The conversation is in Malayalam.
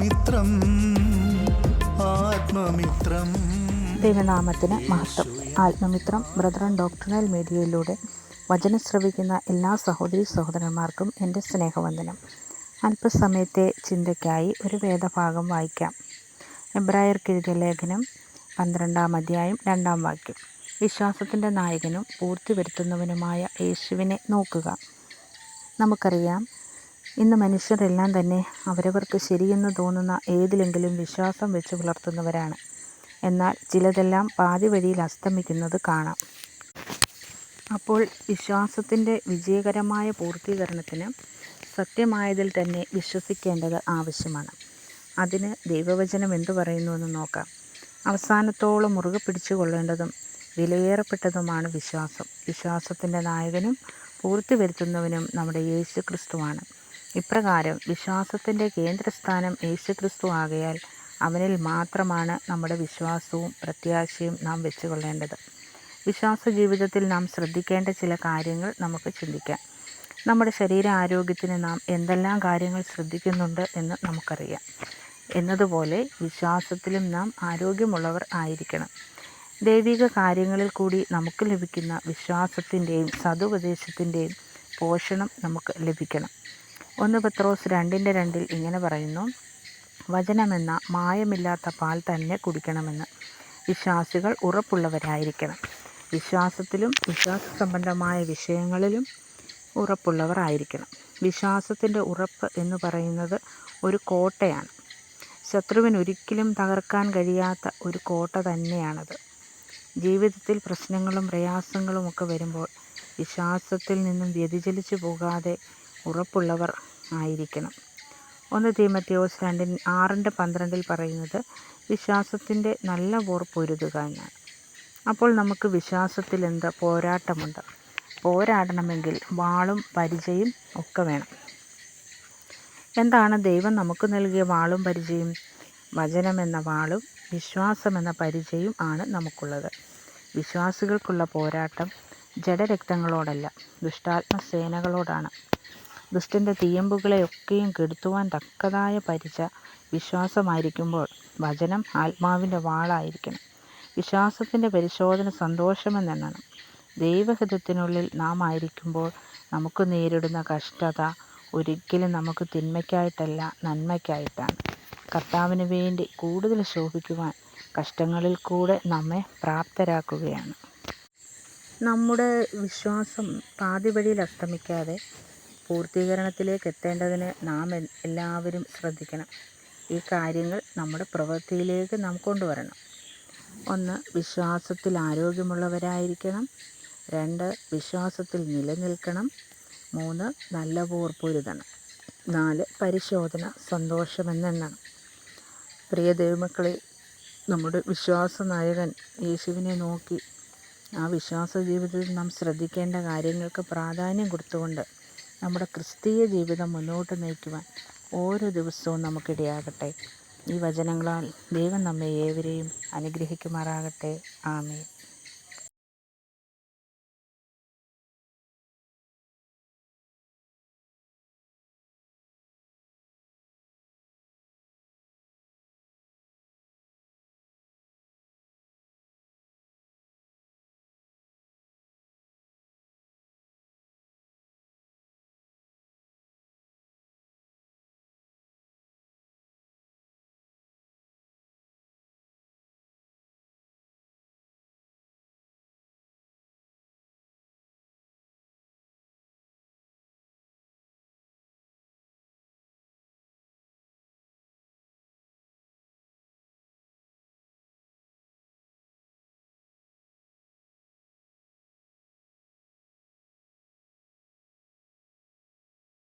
ആത്മമിത്രം ആത്മമിത്രം. ദൈവനാമത്തിന് മഹത്വം. ആത്മമിത്രം ബ്രദറൻ ഡോക്ടറൽ മീഡിയയിലൂടെ വചനം ശ്രവിക്കുന്ന എല്ലാ സഹോദരി സഹോദരന്മാർക്കും എന്റെ സ്നേഹവന്ദനം. അല്പസമയത്തെ ചിന്തയ്ക്കായി ഒരു വേദഭാഗം വായിക്കാം. എബ്രായർക്കെഴുതിയ ലേഖനം പന്ത്രണ്ടാം അധ്യായം രണ്ടാം വാക്യം. വിശ്വാസത്തിന്റെ നായകനും പൂർത്തി വരുത്തുന്നവനുമായ യേശുവിനെ നോക്കുക. നമുക്കറിയാം ഇന്ന് മനുഷ്യരെല്ലാം തന്നെ അവരവർക്ക് ശരിയെന്ന് തോന്നുന്ന ഏതിലെങ്കിലും വിശ്വാസം വെച്ച് പുലർത്തുന്നവരാണ്. എന്നാൽ ചിലതെല്ലാം പാതി വഴിയിൽ അസ്തമിക്കുന്നത് കാണാം. അപ്പോൾ വിശ്വാസത്തിന്റെ വിജയകരമായ പൂർത്തീകരണത്തിന് സത്യമായതിൽ തന്നെ വിശ്വസിക്കേണ്ടത് ആവശ്യമാണ്. അതിന് ദൈവവചനം എന്തു പറയുന്നുവെന്ന് നോക്കാം. അവസാനത്തോളം മുറുകെ പിടിച്ചു കൊള്ളേണ്ടതും വിലയേറപ്പെട്ടതുമാണ് വിശ്വാസം. വിശ്വാസത്തിന്റെ നായകനും പൂർത്തി വരുത്തുന്നവനും നമ്മുടെ യേശു ക്രിസ്തുവാണ് ഇപ്രകാരം വിശ്വാസത്തിന്റെ കേന്ദ്രസ്ഥാനം യേശുക്രിസ്തു ആകയാൽ അവനിൽ മാത്രമാണ് നമ്മുടെ വിശ്വാസവും പ്രത്യാശയും നാം വെച്ചുകൊള്ളേണ്ടത്. വിശ്വാസ ജീവിതത്തിൽ നാം ശ്രദ്ധിക്കേണ്ട ചില കാര്യങ്ങൾ നമുക്ക് ചിന്തിക്കാം. നമ്മുടെ ശരീര ആരോഗ്യത്തിന് നാം എന്തെല്ലാം കാര്യങ്ങൾ ശ്രദ്ധിക്കുന്നുണ്ട് എന്ന് നമുക്കറിയാം. എന്നതുപോലെ വിശ്വാസത്തിലും നാം ആരോഗ്യമുള്ളവർ ആയിരിക്കണം. ദൈവിക കാര്യങ്ങളിൽ കൂടി നമുക്ക് ലഭിക്കുന്ന വിശ്വാസത്തിന്റെയും സതുപദേശത്തിന്റെയും പോഷണം നമുക്ക് ലഭിക്കണം. ഒന്ന് പത്രോസ് രണ്ടിന്റെ രണ്ടിൽ ഇങ്ങനെ പറയുന്നു വചനമെന്ന മായമില്ലാത്ത പാൽ തന്നെ കുടിക്കണമെന്ന്. വിശ്വാസികൾ ഉറപ്പുള്ളവരായിരിക്കണം. വിശ്വാസത്തിലും വിശ്വാസ സംബന്ധമായ വിഷയങ്ങളിലും ഉറപ്പുള്ളവർ ആയിരിക്കണം വിശ്വാസത്തിന്റെ ഉറപ്പ് എന്ന് പറയുന്നത് ഒരു കോട്ടയാണ്. ശത്രുവിന് ഒരിക്കലും തകർക്കാൻ കഴിയാത്ത ഒരു കോട്ട തന്നെയാണത്. ജീവിതത്തിൽ പ്രശ്നങ്ങളും പ്രയാസങ്ങളും ഒക്കെ വരുമ്പോൾ വിശ്വാസത്തിൽ നിന്നും വ്യതിചലിച്ചു പോകാതെ ഉറപ്പുള്ളവർ ആയിരിക്കണം. ഒന്ന് തീമത്തിയോസ് രണ്ടിൻ ആറിന്റെ പന്ത്രണ്ടിൽ പറയുന്നത് വിശ്വാസത്തിന്റെ നല്ല പോർപ്പൊരുതുക എന്നാണ്. അപ്പോൾ നമുക്ക് വിശ്വാസത്തിൽ എന്ത് പോരാട്ടമുണ്ട്? പോരാടണമെങ്കിൽ വാളും പരിചയും ഒക്കെ വേണം. എന്താണ് ദൈവം നമുക്ക് നൽകിയ വാളും പരിചയും? വചനമെന്ന വാളും വിശ്വാസമെന്ന പരിചയും ആണ് നമുക്കുള്ളത്. വിശ്വാസികൾക്കുള്ള പോരാട്ടം ജഡരക്തങ്ങളോടല്ല ദുഷ്ടാത്മ സേനകളോടാണ് ദുഷ്ടന്റെ തീയമ്പുകളെയൊക്കെയും കെടുത്തുവാൻ തക്കതായ പരിച വിശ്വാസമായിരിക്കുമ്പോൾ വചനം ആത്മാവിന്റെ വാളായിരിക്കണം. വിശ്വാസത്തിന്റെ പരിശോധന സന്തോഷമെന്നെണ്ണണം. ദൈവഹിതത്തിനുള്ളിൽ നാം ആയിരിക്കുമ്പോൾ നമുക്ക് നേരിടുന്ന കഷ്ടത ഒരിക്കലും നമുക്ക് തിന്മയ്ക്കായിട്ടല്ല നന്മയ്ക്കായിട്ടാണ്. കർത്താവിന് വേണ്ടി കൂടുതൽ ശോഭിക്കുവാൻ കഷ്ടങ്ങളിൽ കൂടെ നമ്മെ പ്രാപ്തരാക്കുകയാണ്. നമ്മുടെ വിശ്വാസം പാതിവഴിയിൽ അസ്തമിക്കാതെ പൂർത്തീകരണത്തിലേക്ക് എത്തേണ്ടതിന് നാം എല്ലാവരും ശ്രദ്ധിക്കണം. ഈ കാര്യങ്ങൾ നമ്മുടെ പ്രവൃത്തിയിലേക്ക് നാം കൊണ്ടുവരണം. ഒന്ന് വിശ്വാസത്തിൽ ആരോഗ്യമുള്ളവരായിരിക്കണം. രണ്ട് വിശ്വാസത്തിൽ നിലനിൽക്കണം. മൂന്ന് നല്ല പോർപ്പൊരുതണം നാല് പരിശോധന സന്തോഷമെന്നെണ്ണം പ്രിയ ദൈവമക്കളെ നമ്മുടെ വിശ്വാസ നായകൻ യേശുവിനെ നോക്കി ആ വിശ്വാസ ജീവിതത്തിൽ നാം ശ്രദ്ധിക്കേണ്ട കാര്യങ്ങൾക്ക് പ്രാധാന്യം കൊടുത്തുകൊണ്ട് നമ്മുടെ ക്രിസ്തീയ ജീവിതം മുന്നോട്ട് നയിക്കുവാൻ ഓരോ ദിവസവും നമുക്കിടയാകട്ടെ. ഈ വചനങ്ങളാൽ ദൈവം നമ്മെ ഏവരെയും അനുഗ്രഹിക്കുമാറാകട്ടെ. ആമേൻ.